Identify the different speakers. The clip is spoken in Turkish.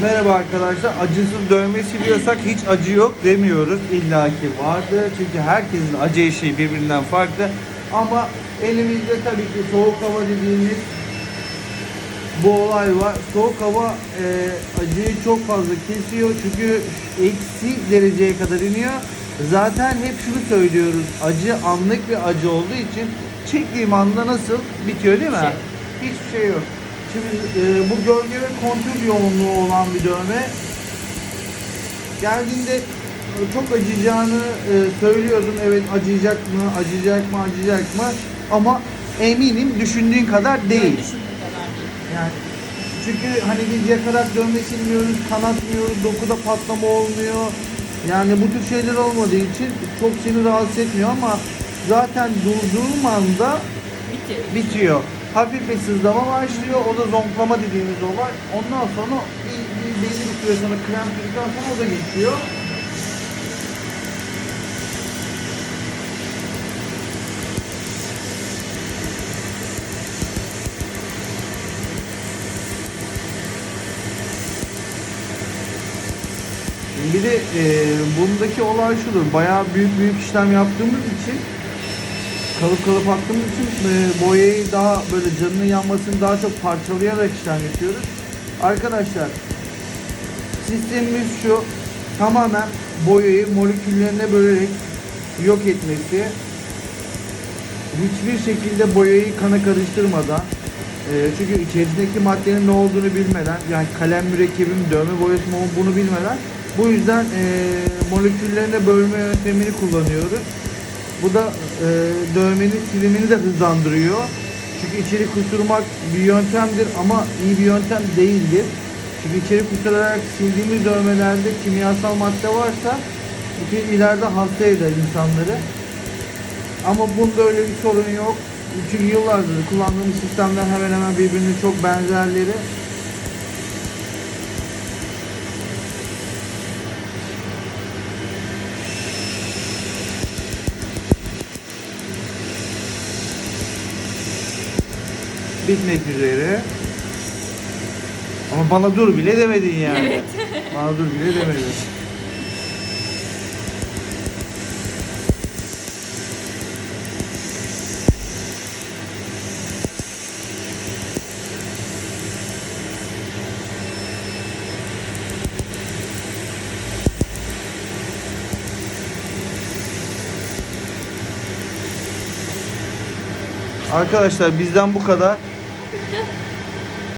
Speaker 1: Merhaba arkadaşlar. Acısız dövme siliyorsak hiç acı yok demiyoruz. İlla ki vardır. Çünkü herkesin acı eşiği birbirinden farklı. Ama elimizde tabii ki soğuk hava dediğimiz bu olay var. Soğuk hava e, acıyı çok fazla kesiyor. Çünkü eksi dereceye kadar iniyor. Zaten hep şunu söylüyoruz. Acı anlık bir acı olduğu için çektiğim anda nasıl bitiyor değil mi?
Speaker 2: Şey.
Speaker 1: Hiçbir şey yok. Şimdi e, bu gölge ve kontür yoğunluğu olan bir dövme. Geldiğinde e, çok acıyacağını e, söylüyordum. Evet acıyacak mı, acıyacak mı, acıyacak mı? Ama eminim düşündüğün kadar değil.
Speaker 2: Böyle düşündüğüm kadar değil.
Speaker 1: Yani çünkü hani biz yakarak dövme silmiyoruz, kanatmıyoruz, dokuda patlama olmuyor. Yani bu tür şeyler olmadığı için çok seni rahatsız etmiyor ama zaten durduğum anda
Speaker 2: Bitti.
Speaker 1: bitiyor. Hafif bir sızlama başlıyor. O da zonklama dediğimiz olay. Ondan sonra bir, bir belli bir süre sonra krem sürdükten sonra o da geçiyor. Bir de e, bundaki olay şudur. Bayağı büyük büyük işlem yaptığımız için kalıp kalıp attığımız için e, boyayı daha böyle canının yanmasını daha çok parçalayarak işlem yapıyoruz. Arkadaşlar sistemimiz şu tamamen boyayı moleküllerine bölerek yok etmesi hiçbir şekilde boyayı kana karıştırmadan e, çünkü içerisindeki maddenin ne olduğunu bilmeden yani kalem mürekkebi mi dövme boyası mı bunu bilmeden bu yüzden e, moleküllerine bölme yöntemini kullanıyoruz. Bu da e, dövmenin silimini de hızlandırıyor. Çünkü içeri kusturmak bir yöntemdir ama iyi bir yöntem değildir. Çünkü içeri kusturarak sildiğimiz dövmelerde kimyasal madde varsa bu ileride hasta eder insanları. Ama bunda öyle bir sorun yok. Çünkü yıllardır kullandığımız sistemler hemen hemen birbirine çok benzerleri. Bitmek üzere. Ama bana dur bile demedin yani.
Speaker 2: Evet.
Speaker 1: Bana dur bile demedin. Arkadaşlar bizden bu kadar.